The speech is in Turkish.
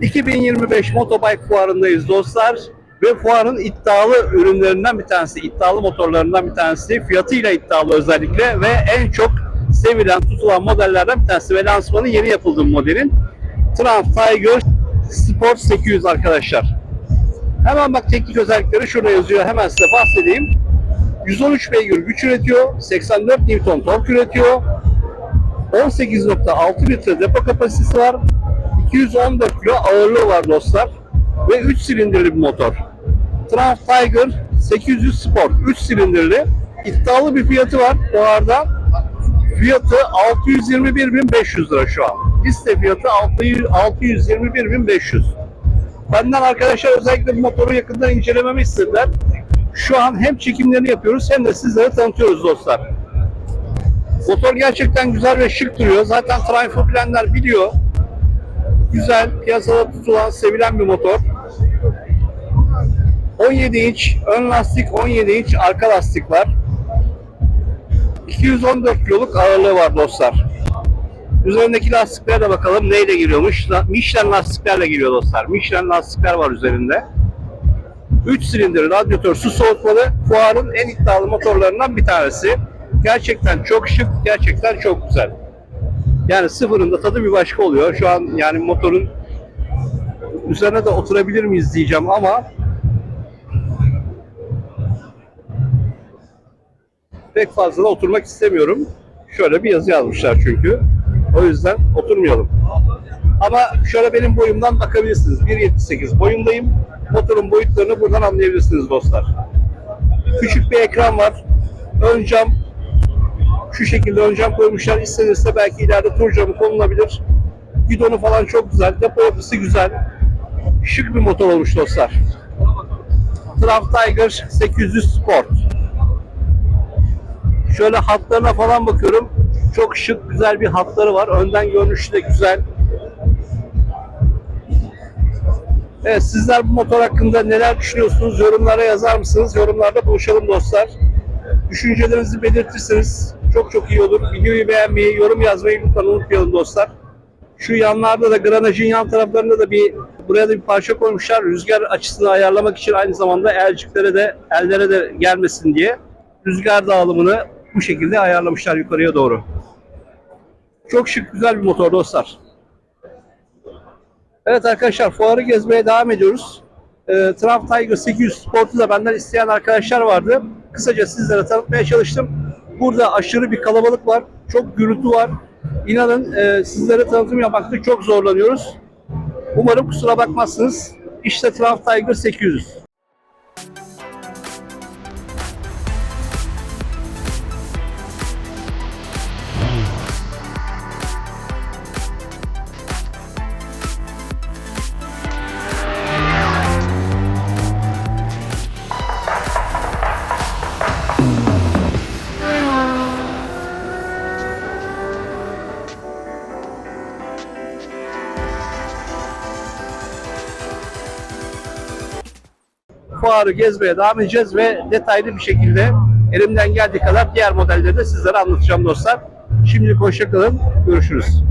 2025 Motobike Fuarı'ndayız dostlar. Ve fuarın iddialı ürünlerinden bir tanesi, iddialı motorlarından bir tanesi. Fiyatıyla iddialı özellikle ve en çok sevilen, tutulan modellerden bir tanesi. Ve lansmanı yeni yapıldı bu modelin. Triumph Tiger Sport 800 arkadaşlar. Hemen bak teknik özellikleri şurada yazıyor. Hemen size bahsedeyim. 113 beygir güç üretiyor. 84 Newton tork üretiyor. 18.6 litre depo kapasitesi var. 214 kilo ağırlığı var dostlar. Ve 3 silindirli bir motor. Triumph Tiger 800 Sport 3 silindirli. İddialı bir fiyatı var bu arada. Fiyatı 621.500 lira şu an. Liste fiyatı 621.500. Benden arkadaşlar özellikle bu motoru yakından incelememi istediler. Şu an hem çekimlerini yapıyoruz hem de sizlere tanıtıyoruz dostlar. Motor gerçekten güzel ve şık duruyor. Zaten Triumph'ı bilenler biliyor. Güzel, piyasada tutulan, sevilen bir motor. 17 inç ön lastik, 17 inç arka lastik var. 214 kiloluk ağırlığı var dostlar. Üzerindeki lastiklere de bakalım neyle giriyormuş. Michelin lastiklerle giriyor dostlar. Michelin lastikler var üzerinde. 3 silindir radyatör su soğutmalı. Fuarın en iddialı motorlarından bir tanesi. Gerçekten çok şık, gerçekten çok güzel. Yani sıfırında tadı bir başka oluyor. Şu an yani motorun üzerine de oturabilir miyiz diyeceğim ama pek fazla da oturmak istemiyorum. Şöyle bir yazı yazmışlar çünkü. O yüzden oturmayalım. Ama şöyle benim boyumdan bakabilirsiniz. 1.78 boyundayım. Motorun boyutlarını buradan anlayabilirsiniz dostlar. Küçük bir ekran var. Ön cam şu şekilde ön cam koymuşlar. İstenirse belki ileride tur camı konulabilir. Gidonu falan çok güzel. Depo yapısı güzel. Şık bir motor olmuş dostlar. Triumph Tiger 800 Sport. Şöyle hatlarına falan bakıyorum. Çok şık, güzel bir hatları var. Önden görünüşü de güzel. Evet, sizler bu motor hakkında neler düşünüyorsunuz? Yorumlara yazar mısınız? Yorumlarda buluşalım dostlar. Düşüncelerinizi belirtirseniz çok çok iyi olur. Videoyu beğenmeyi, yorum yazmayı lütfen unutmayalım dostlar. Şu yanlarda da granajın yan taraflarında da bir buraya da bir parça koymuşlar. Rüzgar açısını ayarlamak için aynı zamanda elciklere de ellere de gelmesin diye rüzgar dağılımını bu şekilde ayarlamışlar yukarıya doğru. Çok şık güzel bir motor dostlar. Evet arkadaşlar fuarı gezmeye devam ediyoruz. E, Triumph Tiger 800 Sport'u da benden isteyen arkadaşlar vardı. Kısaca sizlere tanıtmaya çalıştım. Burada aşırı bir kalabalık var. Çok gürültü var. İnanın e, sizlere tanıtım yapmakta çok zorlanıyoruz. Umarım kusura bakmazsınız. İşte Triumph Tiger 800. fuarı gezmeye devam edeceğiz ve detaylı bir şekilde elimden geldiği kadar diğer modelleri de sizlere anlatacağım dostlar. Şimdilik hoşçakalın. Görüşürüz.